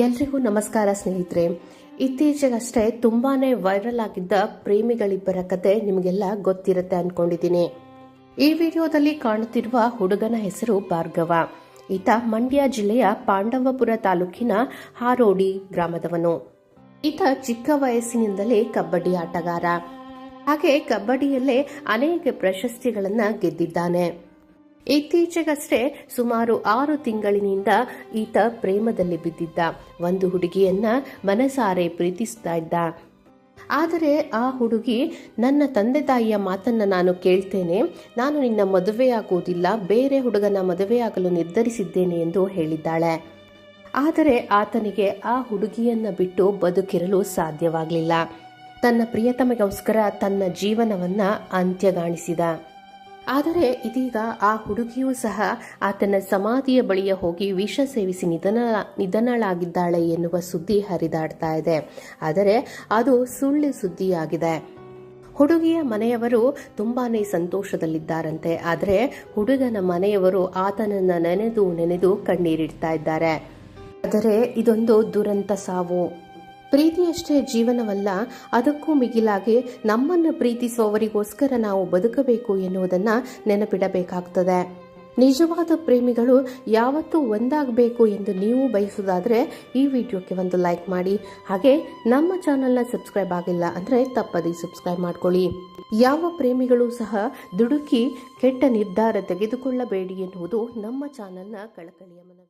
ಎಲ್ರಿಗೂ ನಮಸ್ಕಾರ ಸ್ನೇಹಿತರೆ. ಇತ್ತೀಚೆಗಷ್ಟೇ ತುಂಬಾನೇ ವೈರಲ್ ಆಗಿದ್ದ ಪ್ರೇಮಿಗಳಿಬ್ಬರ ಕತೆ ನಿಮಗೆಲ್ಲ ಗೊತ್ತಿರುತ್ತೆ ಅನ್ಕೊಂಡಿದ್ದೀನಿ. ಈ ವಿಡಿಯೋದಲ್ಲಿ ಕಾಣುತ್ತಿರುವ ಹುಡುಗನ ಹೆಸರು ಭಾರ್ಗವ. ಈತ ಮಂಡ್ಯ ಜಿಲ್ಲೆಯ ಪಾಂಡವಪುರ ತಾಲೂಕಿನ ಹಾರೋಡಿ ಗ್ರಾಮದವನು. ಈತ ಚಿಕ್ಕ ವಯಸ್ಸಿನಿಂದಲೇ ಕಬಡ್ಡಿ ಆಟಗಾರ. ಹಾಗೆ ಕಬಡ್ಡಿಯಲ್ಲೇ ಅನೇಕ ಪ್ರಶಸ್ತಿಗಳನ್ನ ಗೆದ್ದಿದ್ದಾನೆ. ಇತ್ತೀಚೆಗಷ್ಟೇ ಸುಮಾರು ಆರು ತಿಂಗಳಿನಿಂದ ಈತ ಪ್ರೇಮದಲ್ಲಿ ಬಿದ್ದಿದ್ದ. ಒಂದು ಹುಡುಗಿಯನ್ನ ಮನಸಾರೆ ಪ್ರೀತಿಸ್ತಾ ಇದ್ದ. ಆದರೆ ಆ ಹುಡುಗಿ, ನನ್ನ ತಂದೆ ತಾಯಿಯ ಮಾತನ್ನ ನಾನು ಕೇಳ್ತೇನೆ. ನಾನು ನಿನ್ನ ಮದುವೆಯಾಗುವುದಿಲ್ಲ ಬೇರೆ ಹುಡುಗನ ಮದುವೆಯಾಗಲು ನಿರ್ಧರಿಸಿದ್ದೇನೆ ಎಂದು ಹೇಳಿದ್ದಾಳೆ. ಆದರೆ ಆತನಿಗೆ ಆ ಹುಡುಗಿಯನ್ನ ಬಿಟ್ಟು ಬದುಕಿರಲು ಸಾಧ್ಯವಾಗಲಿಲ್ಲ. ತನ್ನ ಪ್ರಿಯತಮಗೋಸ್ಕರ ತನ್ನ ಜೀವನವನ್ನ ಅಂತ್ಯಗಾಣಿಸಿದ. ಆದರೆ ಇದೀಗ ಆ ಹುಡುಗಿಯೂ ಸಹ ಆತನ ಸಮಾಧಿಯ ಬಳಿಯ ಹೋಗಿ ವಿಷ ಸೇವಿಸಿ ನಿಧನ, ನಿಧನಳಾಗಿದ್ದಾಳೆ ಎನ್ನುವ ಸುದ್ದಿ ಹರಿದಾಡ್ತಾ ಇದೆ. ಆದರೆ ಅದು ಸುಳ್ಳು ಸುದ್ದಿಯಾಗಿದೆ. ಹುಡುಗಿಯ ಮನೆಯವರು ತುಂಬಾನೇ ಸಂತೋಷದಲ್ಲಿದ್ದಾರಂತೆ. ಆದರೆ ಹುಡುಗನ ಮನೆಯವರು ಆತನನ್ನ ನೆನೆದು ನೆನೆದು ಕಣ್ಣೀರಿಡ್ತಾ ಇದ್ದಾರೆ. ಆದರೆ ಇದೊಂದು ದುರಂತ ಸಾವು. ಪ್ರೀತಿಯಷ್ಟೇ ಜೀವನವಲ್ಲ, ಅದಕ್ಕೂ ಮಿಗಿಲಾಗಿ ನಮ್ಮನ್ನು ಪ್ರೀತಿಸುವವರಿಗೋಸ್ಕರ ನಾವು ಬದುಕಬೇಕು ಎನ್ನುವುದನ್ನು ನೆನಪಿಡಬೇಕಾಗ್ತದೆ. ನಿಜವಾದ ಪ್ರೇಮಿಗಳು ಯಾವತ್ತೂ ಒಂದಾಗಬೇಕು ಎಂದು ನೀವು ಬಯಸುವುದಾದರೆ ಈ ವಿಡಿಯೋಕ್ಕೆ ಒಂದು ಲೈಕ್ ಮಾಡಿ. ಹಾಗೆ ನಮ್ಮ ಚಾನಲ್ನ ಸಬ್ಸ್ಕ್ರೈಬ್ ಆಗಿಲ್ಲ ಅಂದರೆ ತಪ್ಪದೆ ಸಬ್ಸ್ಕ್ರೈಬ್ ಮಾಡ್ಕೊಳ್ಳಿ. ಯಾವ ಪ್ರೇಮಿಗಳು ಸಹ ದುಡುಕಿ ಕೆಟ್ಟ ನಿರ್ಧಾರ ತೆಗೆದುಕೊಳ್ಳಬೇಡಿ ಎನ್ನುವುದು ನಮ್ಮ ಚಾನಲ್ನ ಕಳಕಳಿಯ ಮನವಿ